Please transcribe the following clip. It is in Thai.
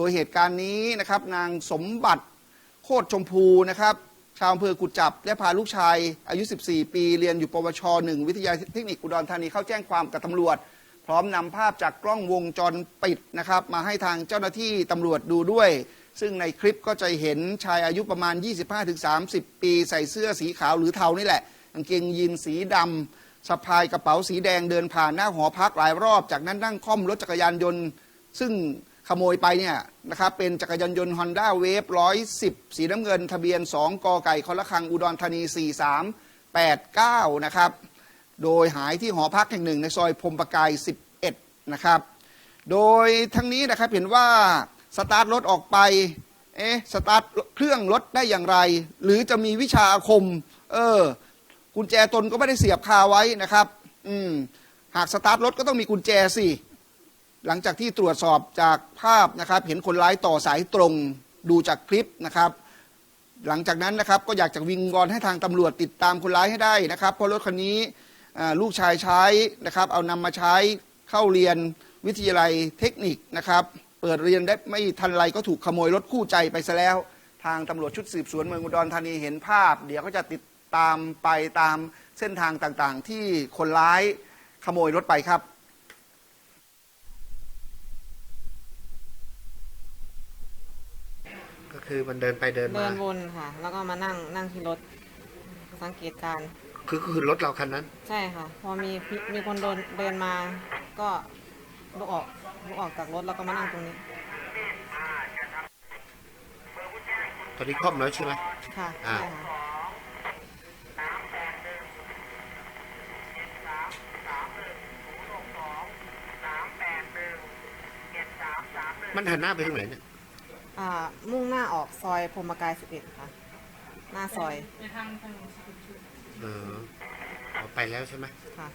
ดยเหตุการณ์นี้นะครับนางสมบัติโคตรชมพูนะครับ ชาวอำเภอกุจจับ และพาลูกชายอายุ 14 ปีเรียนอยู่ปวชหนึ่งวิทยาเทคนิคอุดรธานีเข้าแจ้งความกับตำรวจ พร้อมนำภาพจากกล้องวงจรปิดนะครับ มาให้ทางเจ้าหน้าที่ตำรวจดูด้วย ซึ่งในคลิปก็จะเห็นชายอายุประมาณ 25-30 ปี ใส่เสื้อสีขาวหรือเทานี่แหละกางเกงยีนสีดำสะพายกระเป๋าสีแดงเดินผ่านหน้าหอพักหลายรอบ จากนั้นนั่งค่อมรถจักรยานยนต์ ซึ่ง ขโมยไปเนี่ยนะครับเป็นจักรยานยนต์ Honda Wave 110 สีน้ำเงิน ทะเบียน 2 กไก่คอละคังอุดรธานี 4389 นะครับ โดยหายที่หอพักแห่งหนึ่งในซอยพรมประกาย 11 นะครับ โดยทั้งนี้นะครับเห็นว่าสตาร์ทรถออกไป เอ๊ะ สตาร์ทเครื่องรถได้อย่างไร หรือจะมีวิชาอาคม เออ กุญแจตนก็ไม่ได้เสียบคาไว้นะครับ อืม หากสตาร์ทรถก็ต้องมีกุญแจสิ หลังจากที่ตรวจสอบจากภาพนะครับ เห็นคนร้ายต่อสายตรงดูจากคลิปนะครับ หลังจากนั้นนะครับก็อยากจะวิงวอนให้ทางตำรวจติดตามคนร้ายให้ได้นะครับ เพราะรถคันนี้ลูกชายใช้นะครับ เอานำมาใช้เข้าเรียนวิทยาลัยเทคนิคนะครับ เปิดเรียนได้ไม่ทันไรก็ถูกขโมยรถคู่ใจไปซะแล้ว ทางตำรวจชุดสืบสวนเมืองอุดรธานีเห็นภาพ เดี๋ยวก็จะติดตามไปตามเส้นทางต่างๆ ที่คนร้ายขโมยรถไปครับ คือมันเดินไปเดินเดิมานวนค่ะ แล้วก็มานั่งนั่งที่รถ สังเกตการณ์คือคือรถเราคันนั้น ใช่ค่ะ พอมีมีคนเดินเดินมาก็ลุกออกลุกออกจากรถแล้วก็มานั่งตรงนี้ ตอนนี้ครอบแล้วใช่ไหมค่ะอ่าใช่ค่ะมันหันหน้าไปทางไหนเนี่ย อ่ามุ่งหน้าออกซอยพรหมกาย11ค่ะ หน้าซอยเออเอาไปแล้วใช่ไหมค่ะ